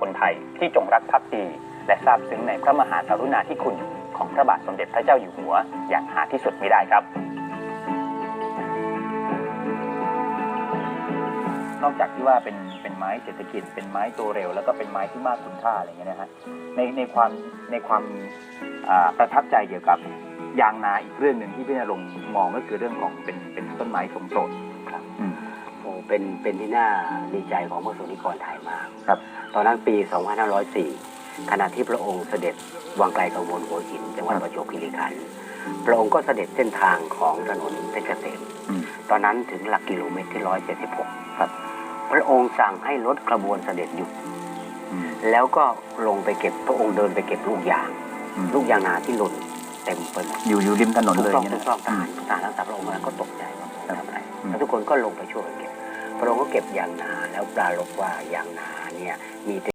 คนไทยที่จงรักภักดี และซาบซึ้งในพระมหากรุณาธิคุณของพระบาทสมเด็จพระเจ้าอยู่หัว อย่างหาที่สุดไม่ได้ครับ นอกจากที่ว่าเป็นเป็นไม้เศรษฐกิจ เป็นไม้โตเร็ว แล้วก็เป็นไม้ที่มากคุณค่าอะไรอย่างเงี้ยนะฮะในในความในความประทับใจเกี่ยวกับยางนาอีกเรื่องหนึ่งที่พี่นรงมองก็คือเรื่องของเป็นเป็นต้นไม้ทรงโปรด เป็นเป็นที่น่าดีใจของพระสงฆ์นิกรไทยมากครับ ตอนนั้นปี 2504 ขณะที่พระองค์เสด็จวังไกลกังวลหัวหิน จังหวัดประจวบคีรีขันธ์พระองค์ก็เสด็จเส้นทางของถนนเพชรเกษมอืมตอนนั้นถึงหลักกิโลเมตรที่ 176 ครับ พระองค์สั่งให้รถกระบวนเสด็จหยุดอืมแล้วก็ลงไปเก็บพระองค์เดินไปเก็บลูกยางอืมลูกยางนาที่หล่นเต็มไปหมดอยู่อยู่ริมถนนทุกเลยต้องเนี่ยทุนะกต้องทอืหามรทหารรักษาพระองค์มาก็ตกใจว่าครับทำอะไรอืมแล้วทุกคนก็ลงไปช่วยกันเก็บ พระองค์ก็เก็บยางนาแล้วปลารบว่ายางนาเนี่ยมี